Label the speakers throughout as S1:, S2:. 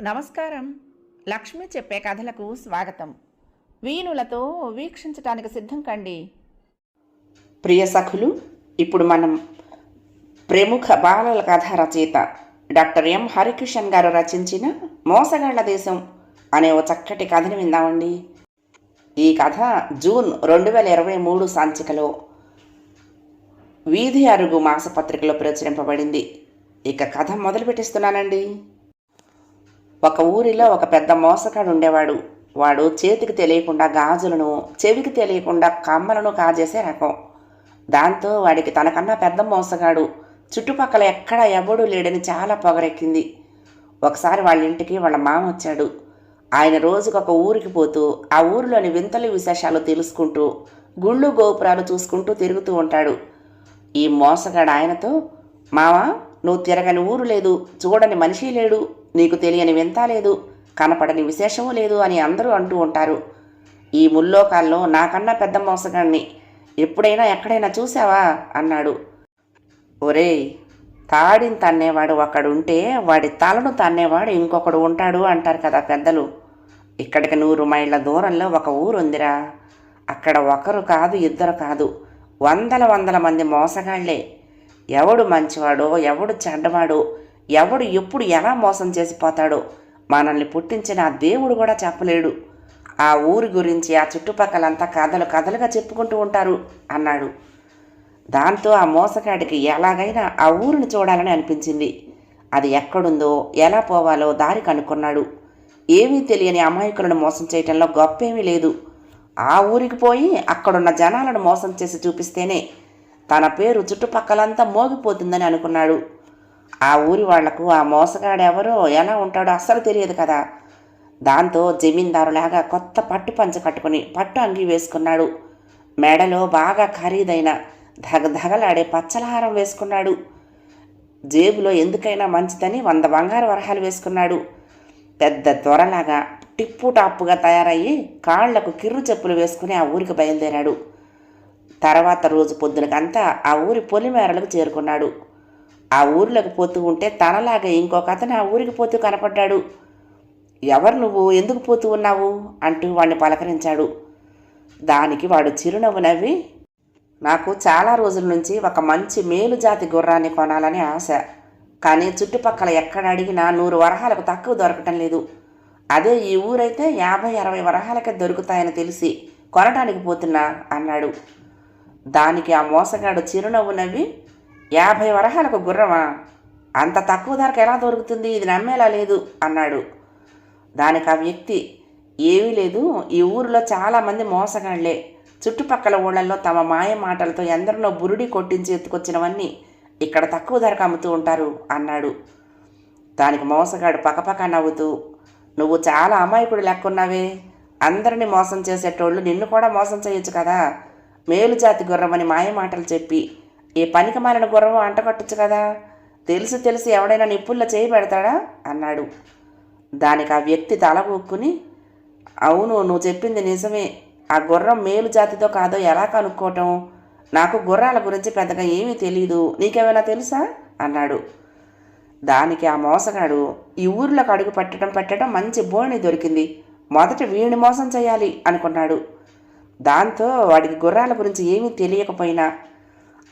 S1: నమస్కారం. లక్ష్మి చెప్పే కథలకు స్వాగతం. వీణులతో వీక్షించటానికి సిద్ధం కండి.
S2: ప్రియ సఖులు ఇప్పుడు మనం ప్రముఖ బాలల కథ రచయిత డాక్టర్ ఎం. హరికిషన్ గారు రచించిన మోసగాళ్ళ దేశం అనే ఓ చక్కటి కథను విందామండి. ఈ కథ జూన్ రెండు వేల ఇరవై మూడు సంచికలో వీధి అరుగు మాసపత్రికలో ప్రచురింపబడింది. ఇక కథ మొదలు పెట్టిస్తున్నానండి ఒక ఊరిలో ఒక పెద్ద మోసగాడు ఉండేవాడు. వాడు చేతికి తెలియకుండా గాజులను చెవికి తెలియకుండా కమ్మలను కాజేసే రకం. దాంతో వాడికి తనకన్నా పెద్ద మోసగాడు. చుట్టుపక్కల ఎక్కడ ఎవడూ లేడని చాలా పొగరెక్కింది. ఒకసారి వాళ్ళ ఇంటికి వాళ్ళ మామ వచ్చాడు. ఆయన రోజుకు ఒక ఊరికి పోతూ ఆ ఊరిలోని వింతలు విశేషాలు తెలుసుకుంటూ గుళ్ళు గోపురాలు చూసుకుంటూ తిరుగుతూ ఉంటాడు. ఈ మోసగాడు ఆయనతో మావా నువ్వు తిరగని ఊరు లేదు. చూడని మనిషి లేడు. నీకు తెలియని వింత లేదు కనపడని విశేషము లేదు అని అందరూ అంటూ ఉంటారు. ఈ ముల్లోకాల్లో నాకన్నా పెద్ద మోసగాడిని ఎప్పుడైనా ఎక్కడైనా చూసావా అన్నాడు. ఒరేయ్ తాడిని తన్నేవాడు ఒకడుంటే వాడి తలను తన్నేవాడు ఇంకొకడు ఉంటాడు అంటారు కదా పెద్దలు. ఇక్కడికి నూరు మైళ్ళ దూరంలో ఒక ఊరు ఉందిరా అక్కడ ఒకరు కాదు ఇద్దరు కాదు. వందల వందల మంది మోసగాళ్ళే. ఎవడు మంచివాడో ఎవడు చెడ్డవాడో ఎవడు ఎప్పుడు ఎలా మోసం చేసిపోతాడో మనల్ని పుట్టించిన ఆ దేవుడు కూడా చెప్పలేడు. ఆ ఊరి గురించి ఆ చుట్టుపక్కలంతా కథలు కథలుగా చెప్పుకుంటూ ఉంటారు అన్నాడు. దాంతో ఆ మోసగాడికి ఎలాగైనా ఆ ఊరిని చూడాలని అనిపించింది. అది ఎక్కడుందో ఎలా పోవాలో దారి కనుక్కున్నాడు. ఏమీ తెలియని అమాయకులను మోసం చేయటంలో గొప్పేమీ లేదు. ఆ ఊరికి పోయి అక్కడున్న జనాలను మోసం చేసి చూపిస్తేనే తన పేరు చుట్టుపక్కలంతా మోగిపోతుందని అనుకున్నాడు. ఆ ఊరి వాళ్ళకు ఆ మోసగాడెవరో ఎలా ఉంటాడో అస్సలు తెలియదు కదా. దాంతో జమీందారులాగా కొత్త పట్టు పంచ కట్టుకుని పట్టు అంగి వేసుకున్నాడు. మెడలో బాగా ఖరీదైన ధగధగలాడే పచ్చలహారం వేసుకున్నాడు. జేబులో ఎందుకైనా మంచిదని వంద బంగారు వరహాలు వేసుకున్నాడు. పెద్ద త్వరలాగా టిప్పు టాప్పుగా తయారయ్యి కాళ్ళకు కిర్రు చెప్పులు వేసుకుని ఆ ఊరికి బయలుదేరాడు. తర్వాత రోజు పొద్దునకంతా ఆ ఊరి పొలిమేరలకు చేరుకున్నాడు. ఆ ఊర్లోకి పోతూ ఉంటే తనలాగా ఇంకొక అతను ఆ ఊరికి పోతూ కనపడ్డాడు. ఎవరు నువ్వు? ఎందుకు పోతూ ఉన్నావు? అంటూ వాడిని పలకరించాడు. దానికి వాడు చిరునవ్వు నవ్వి నాకు చాలా రోజుల నుంచి ఒక మంచి మేలు జాతి గుర్రాన్ని కొనాలని ఆశ. కానీ చుట్టుపక్కల ఎక్కడ అడిగినా నూరు వరహాలకు తక్కువ దొరకటం లేదు. అదే ఈ ఊరైతే యాభై అరవై వరహాలకే దొరుకుతాయని తెలిసి కొనడానికి పోతున్నా అన్నాడు. దానికి ఆ మోసగాడు చిరునవ్వు నవ్వి యాభై వరహాలకు గుర్రమా? అంత తక్కువ ధరకు ఎలా దొరుకుతుంది? ఇది నమ్మేలా లేదు అన్నాడు. దానికి ఆ వ్యక్తి ఏమీ లేదు ఈ ఊరిలో చాలామంది మోసగాళ్ళే. చుట్టుపక్కల ఊళ్ళల్లో తమ మాయ మాటలతో ఎందరినో బురుడి కొట్టించి ఎత్తుకొచ్చినవన్నీ ఇక్కడ తక్కువ ధరకు అమ్ముతూ ఉంటారు అన్నాడు. దానికి మోసగాడు పకపక నవ్వుతూ నువ్వు చాలా అమాయకుడు లెక్కున్నావే. అందరినీ మోసం చేసేటోళ్ళు నిన్ను కూడా మోసం చేయొచ్చు కదా. మేలు జాతి గుర్రమని మాయ మాటలు చెప్పి ఏ పనికి మాలిన గుర్రం అంటకట్టచ్చు కదా. తెలిసి తెలిసి ఎవడైనా నిప్పుల్లో చేయి పెడతాడా? అన్నాడు. దానికి ఆ వ్యక్తి తల ఊక్కుని అవును నువ్వు చెప్పింది నిజమే. ఆ గుర్రం మేలు జాతితో కాదో ఎలా కనుక్కోవటం? నాకు గుర్రాల గురించి పెద్దగా ఏమీ తెలియదు నీకేమైనా తెలుసా? అన్నాడు. దానికి ఆ మోసగాడు ఈ ఊర్లోకి అడుగు పెట్టడం పెట్టడం మంచి బోణి దొరికింది. మొదట వీడిని మోసం చేయాలి అనుకున్నాడు. దాంతో వాడికి గుర్రాల గురించి ఏమీ తెలియకపోయినా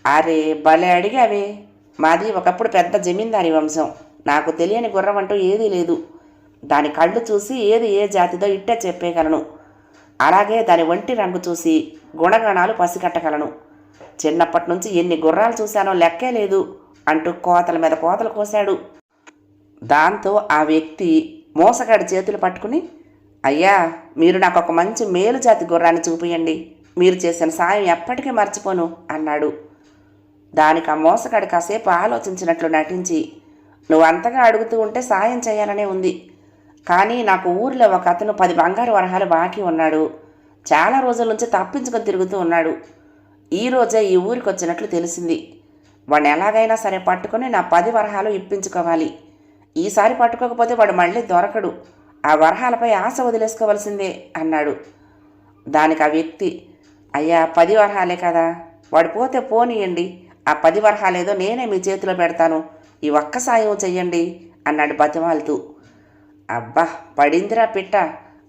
S2: అరే భలే అడిగావే. మాది ఒకప్పుడు పెద్ద జమీందారి వంశం. నాకు తెలియని గుర్రం అంటూ ఏదీ లేదు. దాని కళ్ళు చూసి ఏది ఏ జాతిదో ఇట్టే చెప్పేయగలను. అలాగే దాని ఒంటి రంగు చూసి గుణగణాలు పసిగట్టగలను. చిన్నప్పటి నుంచి ఎన్ని గుర్రాలు చూశానో లెక్కే లేదు అంటూ కోతల మీద కోతలు కోశాడు. దాంతో ఆ వ్యక్తి మోసగాడి చేతులు పట్టుకుని అయ్యా మీరు నాకు ఒక మంచి మేలు జాతి గుర్రాన్ని చూపియండి. మీరు చేసిన సాయం ఎప్పటికీ మర్చిపోను అన్నాడు. దానికి ఆ మోసగాడి కాసేపు ఆలోచించినట్లు నటించి నువ్వు అంతగా అడుగుతూ ఉంటే సాయం చేయాలనే ఉంది. కానీ నాకు ఊరిలో ఒక అతను పది బంగారు వరహాలు బాకీ ఉన్నాడు. చాలా రోజుల నుంచి తప్పించుకొని తిరుగుతూ ఉన్నాడు. ఈ రోజే ఈ ఊరికి వచ్చినట్లు తెలిసింది. వాడిని ఎలాగైనా సరే పట్టుకొని నా పది వరహాలు ఇప్పించుకోవాలి. ఈసారి పట్టుకోకపోతే వాడు మళ్ళీ దొరకడు. ఆ వరహాలపై ఆశ వదిలేసుకోవలసిందే అన్నాడు. దానికి ఆ వ్యక్తి అయ్యా పది వరహాలే కదా. వాడు పోతే పోనీయండి. ఆ పది వరహాలేదో నేనే మీ చేతిలో పెడతాను. ఈ ఒక్క సాయం చెయ్యండి అన్నాడు బతిమాలుతూ. అబ్బా పడిందిరా పిట్ట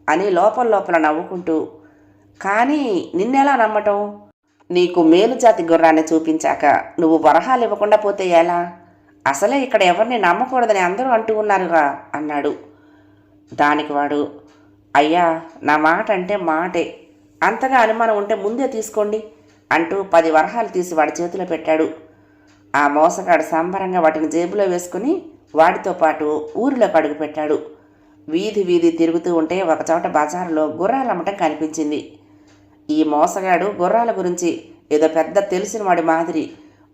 S2: అని లోపల లోపల నవ్వుకుంటూ. కానీ నిన్నెలా నమ్మటం? నీకు మేలు జాతి గుర్రాన్ని చూపించాక నువ్వు వరహాలు ఇవ్వకుండా పోతే ఎలా? అసలే ఇక్కడ ఎవరిని నమ్మకూడదని అందరూ అంటూ ఉన్నారుగా అన్నాడు. దానికి వాడు అయ్యా నా మాట అంటే మాటే. అంతగా అనుమానం ఉంటే ముందే తీసుకోండి. అంటూ పది వరహాలు తీసి వాడి చేతిలో పెట్టాడు. ఆ మోసగాడు సంబరంగా వాటిని జేబులో వేసుకుని వాడితో పాటు ఊరిలోకి అడుగు పెట్టాడు. వీధి వీధి తిరుగుతూ ఉంటే ఒకచోట బజారులో గుర్రాలు అమ్మటం కనిపించింది. ఈ మోసగాడు గుర్రాల గురించి ఏదో పెద్ద తెలిసిన వాడి మాదిరి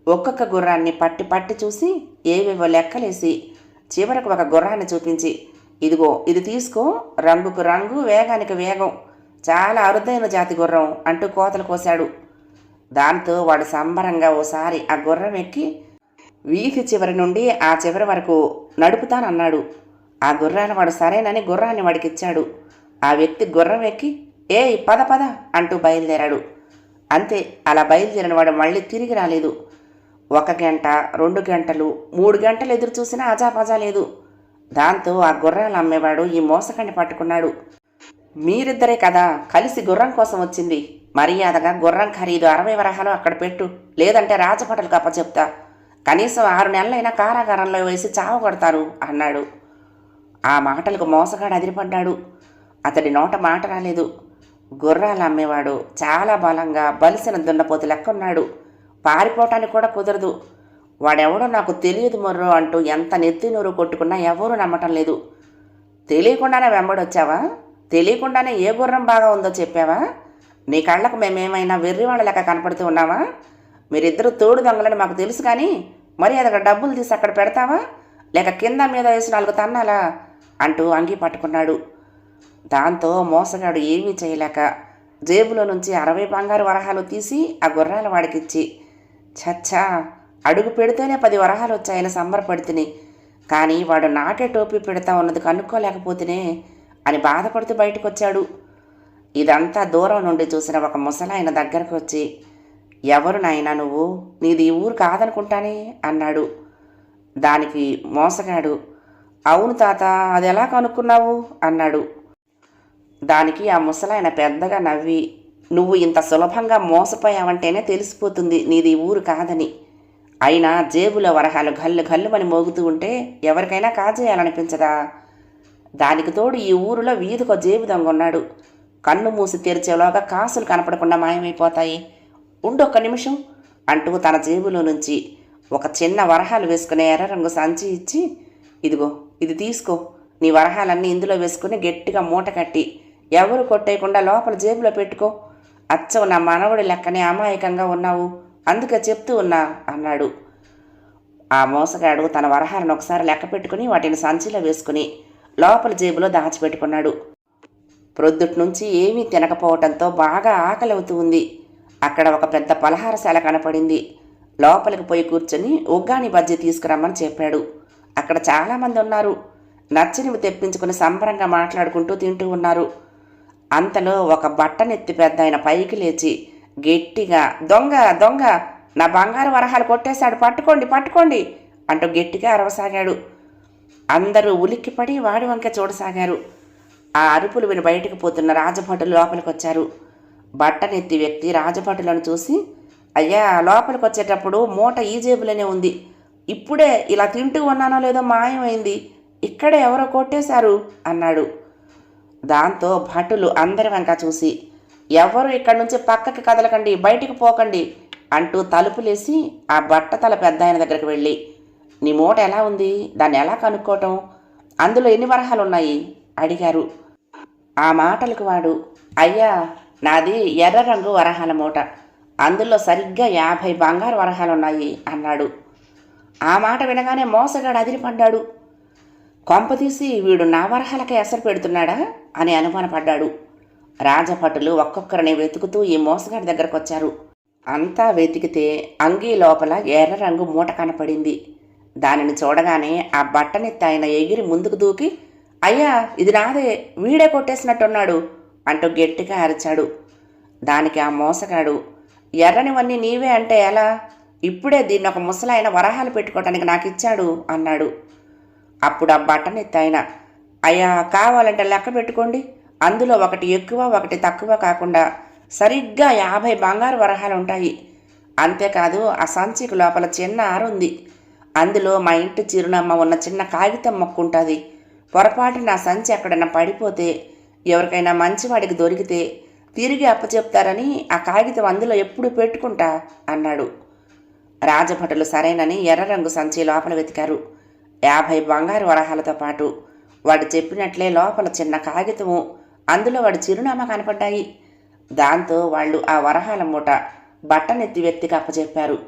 S2: ఒక్కొక్క గుర్రాన్ని పట్టి పట్టి చూసి ఏవేవో లెక్కలేసి చివరకు ఒక గుర్రాన్ని చూపించి ఇదిగో ఇది తీసుకో రంగుకు రంగు వేగానికి వేగం చాలా అరుదైన జాతి గుర్రం అంటూ కోతలు కోశాడు. దాంతో వాడు సంబరంగా ఓసారి ఆ గుర్రం ఎక్కి వీధి చివరి నుండి ఆ చివరి వరకు నడుపుతానన్నాడు. ఆ గుర్రాన్ని వాడు సరేనని గుర్రాన్ని వాడికిచ్చాడు. ఆ వ్యక్తి గుర్రం ఎక్కి ఏ పద పద అంటూ బయలుదేరాడు. అంతే అలా బయలుదేరిన వాడు మళ్ళీ తిరిగి రాలేదు. ఒక గంట రెండు గంటలు మూడు గంటలు ఎదురు చూసినా అజాపజా లేదు. దాంతో ఆ గుర్రాలు అమ్మేవాడు ఈ మోసకాన్ని పట్టుకున్నాడు. మీరిద్దరే కదా కలిసి గుర్రం కోసం వచ్చింది. మర్యాదగా గుర్రం ఖరీదు అరవై వరహాలు అక్కడ పెట్టు. లేదంటే రాజభటలు కప్ప చెప్తా కనీసం ఆరు నెలలైనా కారాగారంలో వేసి చావ కొడతారు అన్నాడు. ఆ మాటలకు మోసగాడు అదిరిపడ్డాడు. అతడి నోట మాట రాలేదు. గుర్రాలు అమ్మేవాడు. చాలా బలంగా బలిసిన దున్నపోతు లెక్క ఉన్నాడు పారిపోవటానికి కూడా కుదరదు. వాడెవడో నాకు తెలియదు మొర్రో అంటూ ఎంత నెత్తి నూరు కొట్టుకున్నా ఎవరూ నమ్మటం లేదు. తెలియకుండానే వెంబడొచ్చావా? తెలియకుండానే ఏ గుర్రం బాగా ఉందో చెప్పావా? నీ కళ్ళకు మేమేమైనా వెర్రివాళ్ళలాగా లెక్క కనపడుతూ ఉన్నావా? మీరిద్దరు తోడు దొంగలని మాకు తెలుసు కానీ మరి అదొక డబ్బులు తీసి అక్కడ పెడతావా? లేక కింద మీద వేసి నాలుగు తన్నాలా? అంటూ అంగి పట్టుకున్నాడు. దాంతో మోసగాడు ఏమీ చేయలేక జేబులో నుంచి అరవై బంగారు వరహాలు తీసి ఆ గుర్రాల వాడికిచ్చి చచ్చా అడుగు పెడితేనే పది వరహాలు వచ్చాయని సంబరపడితిని. కానీ వాడు నాకే టోపీ పెడతా ఉన్నది కనుక్కోలేకపోతేనే అని బాధపడుతూ బయటకు వచ్చాడు ఇదంతా దూరం నుండి చూసిన ఒక ముసలాయన దగ్గరకు వచ్చి ఎవరు నాయనా నువ్వు? నీది ఈ ఊరు కాదనుకుంటానే? అన్నాడు. దానికి మోసగాడు అవును తాత అది ఎలా కనుక్కున్నావు? అన్నాడు. దానికి ఆ ముసలాయన పెద్దగా నవ్వి నువ్వు ఇంత సులభంగా మోసపోయావంటేనే తెలిసిపోతుంది నీది ఈ ఊరు కాదని. అయినా జేబులో వరహాలు గల్లు గల్లుమని మోగుతూ ఉంటే ఎవరికైనా కాజేయాలనిపించదా? దానికి తోడు ఈ ఊరిలో వీధికో జేబు దొంగ ఉన్నాడు. కన్ను మూసి తెరిచేలోగా కాసులు కనపడకుండా మాయమైపోతాయి. ఉండొక్క నిమిషం అంటూ తన జేబులో నుంచి ఒక చిన్న వరహాలు వేసుకునే ఎర్ర రంగు సంచి ఇచ్చి ఇదిగో ఇది తీసుకో. నీ వరహాలన్నీ ఇందులో వేసుకుని గట్టిగా మూట కట్టి ఎవరు కొట్టేయకుండా లోపల జేబులో పెట్టుకో. అచ్చవు నా మనవడి లెక్కనే అమాయకంగా ఉన్నావు. అందుకే చెప్తూ ఉన్నా అన్నాడు. ఆ మోసగాడు తన వరహాలను ఒకసారి లెక్క పెట్టుకుని వాటిని సంచిలో వేసుకుని లోపల జేబులో దాచిపెట్టుకున్నాడు. ప్రొద్దుటి నుంచి ఏమీ తినకపోవటంతో బాగా ఆకలి అవుతూ ఉంది. అక్కడ ఒక పెద్ద పలహారశాల కనపడింది. లోపలికి పోయి కూర్చొని ఉగ్గాని బజ్జీ తీసుకురమ్మని చెప్పాడు. అక్కడ చాలామంది ఉన్నారు. నచ్చనివి తెప్పించుకుని సంబరంగా మాట్లాడుకుంటూ తింటూ ఉన్నారు. అంతలో ఒక బట్టనెత్తి పెద్ద ఆయన పైకి లేచి గట్టిగా దొంగ దొంగ నా బంగారు వరహాలు కొట్టేశాడు పట్టుకోండి పట్టుకోండి అంటూ గట్టిగా అరవసాగాడు. అందరూ ఉలిక్కిపడి వాడి వంక చూడసాగారు. ఆ అరుపులు విని బయటకు పోతున్న రాజభటులు లోపలికి వచ్చారు బట్టనెత్తి వ్యక్తి రాజభటులను చూసి అయ్యా లోపలికి వచ్చేటప్పుడు మూట ఈ జేబులోనే ఉంది. ఇప్పుడే ఇలా తింటూ ఉన్నానో లేదో మాయమైంది. ఇక్కడే ఎవరో కొట్టేశారు అన్నాడు. దాంతో భటులు అందరి వెనక చూసి ఎవరు ఇక్కడి నుంచి పక్కకి కదలకండి బయటికి పోకండి అంటూ తలుపులేసి ఆ బట్టతల పెద్ద ఆయన దగ్గరికి వెళ్ళి నీ మూట ఎలా ఉంది? దాన్ని ఎలా కనుక్కోవటం? అందులో ఎన్ని వరహాలు ఉన్నాయి అడిగారు. ఆ మాటలకు వాడు అయ్యా నాది ఎర్ర రంగు వరహాల మూట. అందులో సరిగ్గా యాభై బంగారు వరహాలు ఉన్నాయి అన్నాడు. ఆ మాట వినగానే మోసగాడు అదిరిపడ్డాడు. కొంపతీసి వీడు నా వరహాలకే ఎసరు పెడుతున్నాడా? అని అనుమానపడ్డాడు. రాజభటులు ఒక్కొక్కరిని వెతుకుతూ ఈ మోసగాడి దగ్గరకు వచ్చారు అంతా వెతికితే అంగీ లోపల ఎర్ర రంగు మూట కనపడింది. దానిని చూడగానే ఆ బట్టనెత్తి ఆయన ఎగిరి ముందుకు దూకి అయ్యా ఇది నాదే వీడే కొట్టేసినట్టున్నాడు అంటూ గట్టిగా అరిచాడు. దానికి ఆ మోసగాడు ఎర్రనివన్నీ నీవే అంటే ఎలా? ఇప్పుడే దీన్ని ఒక ముసలాయన వరహాలు పెట్టుకోవటానికి నాకు ఇచ్చాడు అన్నాడు. అప్పుడు ఆ బట్టన్ ఎత్తాయన అయ్యా కావాలంటే లెక్క పెట్టుకోండి. అందులో ఒకటి ఎక్కువ ఒకటి తక్కువ కాకుండా సరిగ్గా యాభై బంగారు వరహాలు ఉంటాయి. అంతేకాదు ఆ సంచికి లోపల చిన్న ఆరు ఉంది. అందులో మా ఇంటి చిరునామా ఉన్న చిన్న కాగితం మొక్కుంటుంది. ఉంటుంది పొరపాటు నా సంచి ఎక్కడన్నా పడిపోతే ఎవరికైనా మంచివాడికి దొరికితే తిరిగి అప్పచెప్తారని ఆ కాగితం అందులో ఎప్పుడు పెట్టుకుంటా అన్నాడు. రాజభటులు సరేనని ఎర్ర రంగు సంచి లోపల వెతికారు. యాభై బంగారు వరహాలతో పాటు వాడు చెప్పినట్లే లోపల చిన్న కాగితము అందులో వాడి చిరునామా కనపడ్డాయి. దాంతో వాళ్ళు ఆ వరహాల మూట బట్టనెత్తి వ్యక్తికి అప్పచెప్పారు.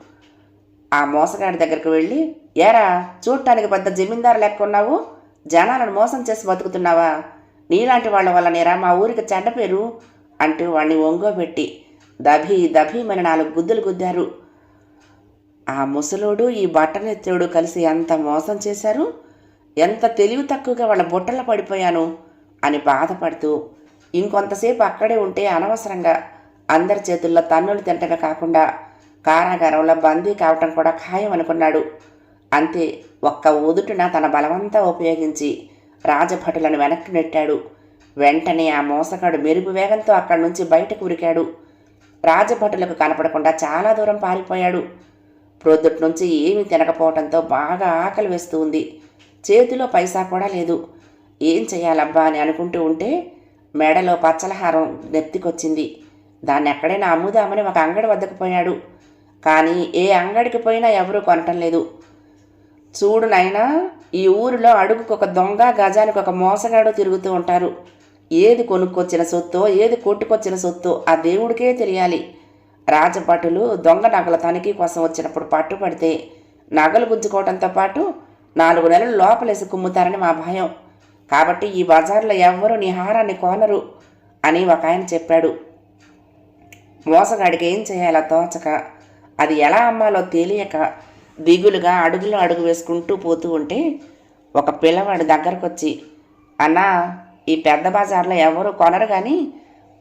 S2: ఆ మోసగాడి దగ్గరికి వెళ్ళి ఏరా చూడటానికి పెద్ద జమీందారు లెక్క ఉన్నావు? జనాలను మోసం చేసి బతుకుతున్నావా? నీలాంటి వాళ్ళ వల్లనేరా మా ఊరికి చెడ్డ పేరు? అంటూ వాణ్ణి ఒంగోబెట్టి దభి దభీమని నాలుగు గుద్దులు గుద్దారు. ఆ ముసలోడు ఈ బట్టనెత్తుడు కలిసి ఎంత మోసం చేశారు? ఎంత తెలివి తక్కువగా వాళ్ళ బుట్టలో పడిపోయాను? అని బాధపడుతూ ఇంకొంతసేపు అక్కడే ఉంటే అనవసరంగా అందరి చేతుల్లో తన్నులు తింటమే కాకుండా కారాగారంలో బందీ కావటం కూడా ఖాయం అనుకున్నాడు. అంతే ఒక్క ఊదుటున తన బలమంతా ఉపయోగించి రాజభటులను వెనక్కి నెట్టాడు. వెంటనే ఆ మోసగాడు మెరుపు వేగంతో అక్కడి నుంచి బయటకు ఉరికాడు. రాజభటులకు కనపడకుండా చాలా దూరం పారిపోయాడు. ప్రొద్దుటి నుంచి ఏమీ తినకపోవడంతో బాగా ఆకలి వేస్తూ ఉంది. చేతిలో పైసా కూడా లేదు. ఏం చేయాలబ్బా అని అనుకుంటూ ఉంటే మెడలో పచ్చలహారం నెత్తికొచ్చింది. దాన్ని ఎక్కడైనా అమ్ముదామని ఒక అంగడి వద్దకు పోయాడు. కానీ ఏ అంగడికి పోయినా ఎవరూ కొనటం లేదు. చూడు నాయనా ఈ ఊరిలో అడుగుకు ఒక దొంగ గజానికి ఒక మోసగాడు తిరుగుతూ ఉంటారు. ఏది కొనుక్కొచ్చిన సొత్తో ఏది కొట్టుకొచ్చిన సొత్తో ఆ దేవుడికే తెలియాలి. రాజభటులు దొంగ నగల తనిఖీ కోసం వచ్చినప్పుడు పట్టుపడితే నగలు గుంజుకోవడంతో పాటు నాలుగు నెలలు లోపలేసి కుమ్ముతారని మా భయం. కాబట్టి ఈ బజార్లో ఎవ్వరూ నీ హారాన్ని కోనరు అని ఒక ఆయన చెప్పాడు. మోసగాడికి ఏం చేయాలో తోచక అది ఎలా అమ్మాలో తెలియక దిగులుగా అడుగులో అడుగు వేసుకుంటూ పోతూ ఉంటే ఒక పిల్లవాడు దగ్గరకు వచ్చి అన్నా ఈ పెద్ద బజార్లో ఎవరు కొనరు కానీ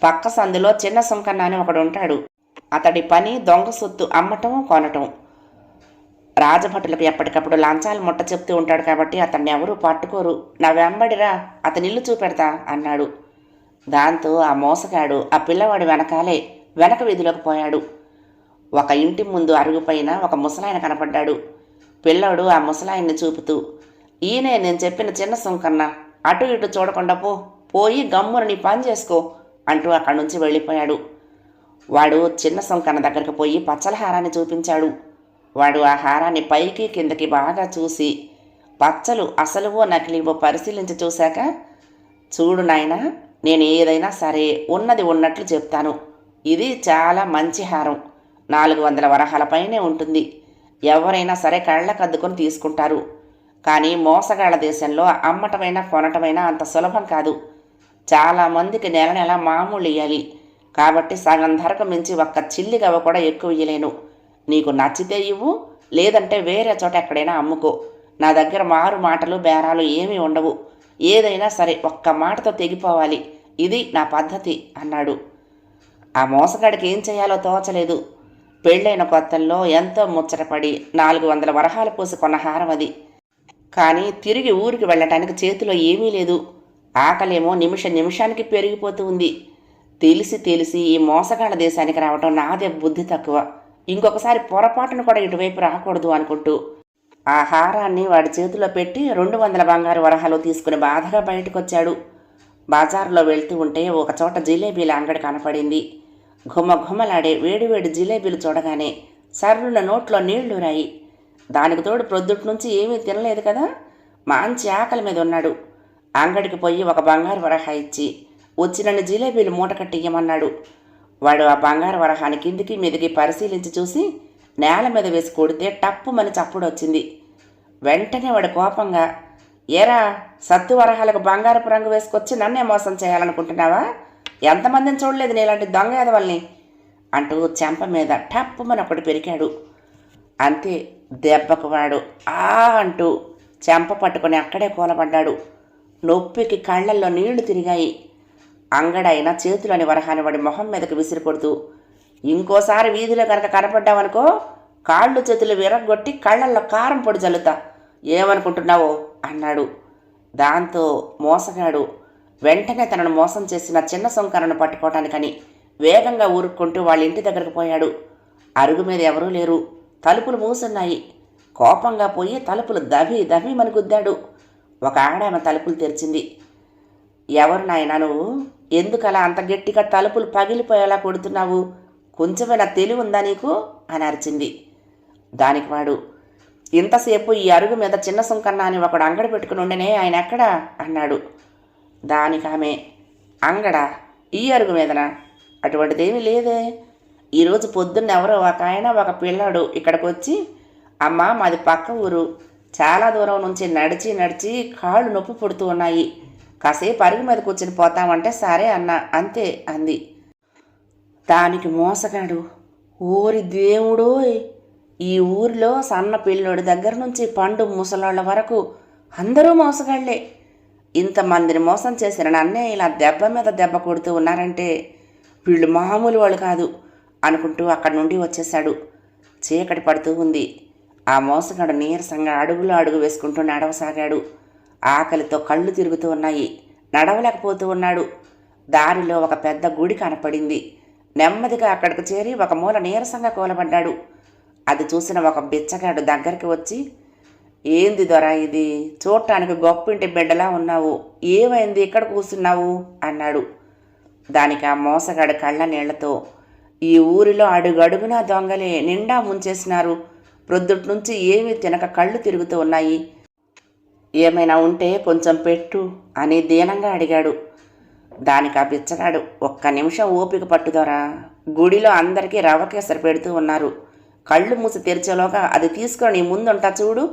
S2: పక్క సందులో చిన్న సుంకన్న అని ఒకడు ఉంటాడు. అతడి పని దొంగ సొత్తు అమ్మటం కొనటం రాజభటులకు ఎప్పటికప్పుడు లంచాలు ముట్ట చెప్తూ ఉంటాడు కాబట్టి అతన్ని ఎవరూ పట్టుకోరు. నా వెంబడిరా అతని ఇల్లు చూపెడతా అన్నాడు. దాంతో ఆ మోసగాడు ఆ పిల్లవాడు వెనకాలే వెనక వీధిలోకి పోయాడు. ఒక ఇంటి ముందు అరుగుపైన ఒక ముసలాయన కనపడ్డాడు. పిల్లోడు ఆ ముసలాయన్ని చూపుతూ ఈయనే నేను చెప్పిన చిన్న సుంకన్న అటు ఇటు చూడకుండా పో పోయి గమ్మున నీ పని చేసుకో అంటూ అక్కడి నుంచి వెళ్ళిపోయాడు. వాడు చిన్న సుంకన్న దగ్గరికి పోయి పచ్చల హారాన్ని చూపించాడు. వాడు ఆ హారాన్ని పైకి కిందకి బాగా చూసి పచ్చలు అసలువో నకిలీవో పరిశీలించి చూశాక చూడు నాయనా నేను ఏదైనా సరే ఉన్నది ఉన్నట్లు చెప్తాను. ఇది చాలా మంచి హారం. నాలుగు వందల వరహాల పైనే ఉంటుంది. ఎవరైనా సరే కళ్ళకు అద్దుకొని తీసుకుంటారు. కానీ మోసగాళ్ళ దేశంలో అమ్మటమైనా కొనటమైనా అంత సులభం కాదు. చాలామందికి నెల నెల మామూలు ఇయ్యాలి కాబట్టి సగం ధరకు మించి ఒక్క చిల్లిగవ కూడా ఎక్కువ ఇయ్యలేను. నీకు నచ్చితే ఇవ్వు లేదంటే వేరే చోట ఎక్కడైనా అమ్ముకో. నా దగ్గర మారు మాటలు బేరాలు ఏమీ ఉండవు. ఏదైనా సరే ఒక్క మాటతో తెగిపోవాలి. ఇది నా పద్ధతి అన్నాడు. ఆ మోసగాడికి ఏం చేయాలో తోచలేదు. పెళ్ళైన కొత్తల్లో ఎంతో ముచ్చటపడి నాలుగు వందల వరహాలు పోసుకున్న హారం అది. కానీ తిరిగి ఊరికి వెళ్ళటానికి చేతిలో ఏమీ లేదు. ఆకలేమో నిమిష నిమిషానికి పెరిగిపోతూ ఉంది. తెలిసి తెలిసి ఈ మోసగాళ్ళ దేశానికి రావటం నాదే బుద్ధి తక్కువ. ఇంకొకసారి పొరపాటును కూడా ఇటువైపు రాకూడదు అనుకుంటూ ఆ హారాన్ని వాడి చేతిలో పెట్టి రెండు వందల బంగారు వరహాలు తీసుకుని బాధగా బయటకొచ్చాడు. బజార్లో వెళ్తూ ఉంటే ఒక చోట జిలేబీల అంగడి కనపడింది. ఘుమఘుమలాడే వేడివేడి జిలేబీలు చూడగానే సర్రుల నోట్లో నీళ్ళు రాయి. దానికి తోడు ప్రొద్దుటి నుంచి ఏమీ తినలేదు కదా? మంచి ఆకలి మీద ఉన్నాడు. అంగడికి పోయి ఒక బంగారు వరహా ఇచ్చి వచ్చినన్ని జిలేబీలు మూట కట్టి ఇయ్యమన్నాడు. వాడు ఆ బంగారు వరహాన్ని కిందికి మీదకి పరిశీలించి చూసి నేల మీద వేసి కొడితే టప్పుమని చప్పుడు వచ్చింది. వెంటనే వాడు కోపంగా ఏరా సత్తు వరహాలకు బంగారపు రంగు వేసుకొచ్చి నన్నే మోసం చేయాలనుకుంటున్నావా? ఎంతమందిని చూడలేదు నీలాంటి దొంగ ఎదవల్ని అంటూ చెంప మీద టప్పుమని ఒకటి పెరికాడు అంతే దెబ్బకు వాడు. ఆ అంటూ చెంప పట్టుకొని అక్కడే కూలబడ్డాడు. నొప్పికి కళ్ళల్లో నీళ్ళు తిరిగాయి. అంగడైన చేతులని వరహాని వాడి మొహం మీదకి విసిరి కొడుతూ ఇంకోసారి వీధిలో కనుక కనపడ్డావనుకో కాళ్ళు చేతులు విరగొట్టి కళ్ళల్లో కారం పొడి జల్లుతా. ఏమనుకుంటున్నావో? అన్నాడు. దాంతో మోసగాడు. వెంటనే తనను మోసం చేసిన చిన్న సొంకరను పట్టుకోవటానికని వేగంగా ఊరుక్కుంటూ వాళ్ళ ఇంటి దగ్గరకు పోయాడు. అరుగు మీద ఎవరూ లేరు. తలుపులు మూసున్నాయి. కోపంగా పోయి తలుపులు దభి దభి మని గుద్దాడు ఒక ఆడామె తలుపులు తెరిచింది. ఎవరు నాయన నువ్వు? ఎందుకలా అంత గట్టిగా తలుపులు పగిలిపోయేలా కొడుతున్నావు? కొంచెమైనా తెలివి ఉందా నీకు? అని అరిచింది. దానికి వాడు ఇంతసేపు ఈ అరుగు మీద చిన్న సుంకన్న అని ఒకడు అంగడి పెట్టుకుని ఉండనే ఆయన ఎక్కడా? అన్నాడు. దానికి ఆమె అంగడా ఈ అరుగు మీదన. అటువంటిదేమీ లేదే. ఈరోజు పొద్దున్న ఎవరో ఒక ఆయన ఒక పిల్లాడు ఇక్కడికి వచ్చి అమ్మ మాది పక్క ఊరు. చాలా దూరం నుంచి నడిచి నడిచి కాళ్ళు నొప్పి పుడుతూ ఉన్నాయి. కాసేపు అరుగు మీద కూర్చుని పోతామంటే సరే అన్న అంతే అంది. దానికి మోసగాడు. ఓరి దేవుడోయ్! ఈ ఊరిలో సన్న పిల్లోడి దగ్గర నుంచి పండు ముసలాళ్ళ వరకు అందరూ మోసగాళ్ళే. ఇంతమందిని మోసం చేసిన నన్నే ఇలా దెబ్బ మీద దెబ్బ కొడుతూ ఉన్నారంటే వీళ్ళు మామూలు వాళ్ళు కాదు అనుకుంటూ అక్కడి నుండి వచ్చేశాడు. చీకటి పడుతూ ఉంది. ఆ మోసగాడు నీరసంగా అడుగులో అడుగు వేసుకుంటూ నడవసాగాడు. ఆకలితో కళ్ళు తిరుగుతూ ఉన్నాయి. నడవలేకపోతూ ఉన్నాడు. దారిలో ఒక పెద్ద గుడి కనపడింది. నెమ్మదిగా అక్కడికి చేరి ఒక మూల నీరసంగా కూలబడ్డాడు. అది చూసిన ఒక బిచ్చగాడు దగ్గరికి వచ్చి ఏంది దొర ఇది? చూడటానికి గొప్పింటి బిడ్డలా ఉన్నావు. ఏమైంది? ఇక్కడ కూర్చున్నావు అన్నాడు. దానికి ఆ మోసగాడు కళ్ళ నీళ్ళతో ఈ ఊరిలో అడుగడుగునా దొంగలే నిండా ముంచేసినారు. ప్రొద్దుటి నుంచి ఏమీ తినక కళ్ళు తిరుగుతూ ఉన్నాయి. ఏమైనా ఉంటే కొంచెం పెట్టు అని దీనంగా అడిగాడు. దానికి ఆ బిచ్చగాడు ఒక్క నిమిషం ఓపిక పట్టుదోరా గుడిలో అందరికీ రవ్వ కేసరి పెడుతూ ఉన్నారు. కళ్ళు మూసి తెరిచేలోగా అది తీసుకొని నీ ముందుంటా చూడు.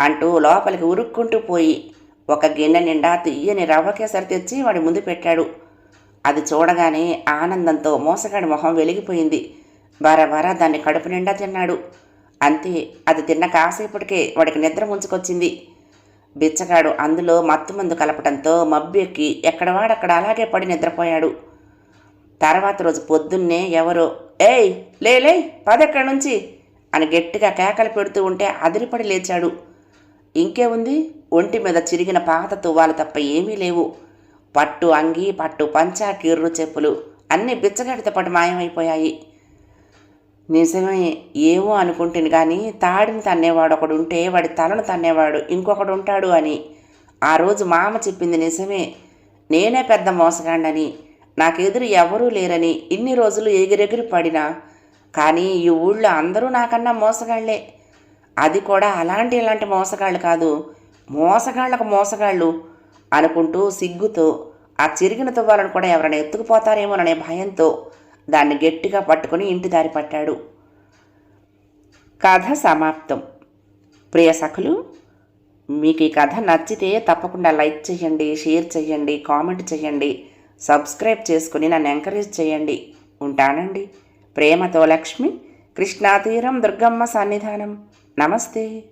S2: అంటూ లోపలికి ఉరుక్కుంటూ పోయి ఒక గిన్నె నిండా తీయని రవ్వ కేసరి తెచ్చి వాడి ముందు పెట్టాడు. అది చూడగానే ఆనందంతో మోసగాడి మొహం వెలిగిపోయింది. బర బర దాన్ని కడుపు నిండా తిన్నాడు. అంతే అది తిన్న కాసేపటికే వాడికి నిద్ర ముంచుకొచ్చింది. బిచ్చగాడు అందులో మత్తుమందు కలపడంతో మబ్బెక్కి ఎక్కడవాడక్కడ అలాగే పడి నిద్రపోయాడు. తర్వాత రోజు పొద్దున్నే ఎవరో ఏయ్ లేలే పదెక్కడి నుంచి? అని గట్టిగా కేకలు పెడుతూ ఉంటే అదిరిపడి లేచాడు. ఇంకేముంది ఒంటి మీద చిరిగిన పాత తువ్వాలు తప్ప ఏమీ లేవు. పట్టు అంగి పట్టు పంచా కీర్రు చెప్పులు అన్నీ బిచ్చగడితో పాటు మాయమైపోయాయి. నిజమే ఏమో అనుకుంటుంది కానీ తాడిని తన్నేవాడు ఒకడు ఉంటే వాడి తలను తన్నేవాడు ఇంకొకడు ఉంటాడు అని. ఆ రోజు మామ చెప్పింది నిజమే. నేనే పెద్ద మోసగాండని నాకెదురు ఎవరూ లేరని ఇన్ని రోజులు ఎగిరెగిరి పడినా. కానీ ఈ ఊళ్ళో అందరూ నాకన్నా మోసగాళ్ళే. అది కూడా అలాంటి ఇలాంటి మోసగాళ్ళు కాదు. మోసగాళ్ళకు మోసగాళ్ళు అనుకుంటూ సిగ్గుతో ఆ చిరిగిన తువ్వాలను కూడా ఎవరైనా ఎత్తుకుపోతారేమోననే భయంతో దాన్ని గట్టిగా పట్టుకుని ఇంటి దారి పట్టాడు. కథ సమాప్తం. ప్రియ సఖులు మీకు ఈ కథ నచ్చితే తప్పకుండా లైక్ చేయండి షేర్ చేయండి కామెంట్ చేయండి సబ్స్క్రైబ్ చేసుకుని నన్ను ఎంకరేజ్ చేయండి. ఉంటానండి. ప్రేమతో లక్ష్మి కృష్ణాతీరం దుర్గమ్మ సన్నిధానం. నమస్తే.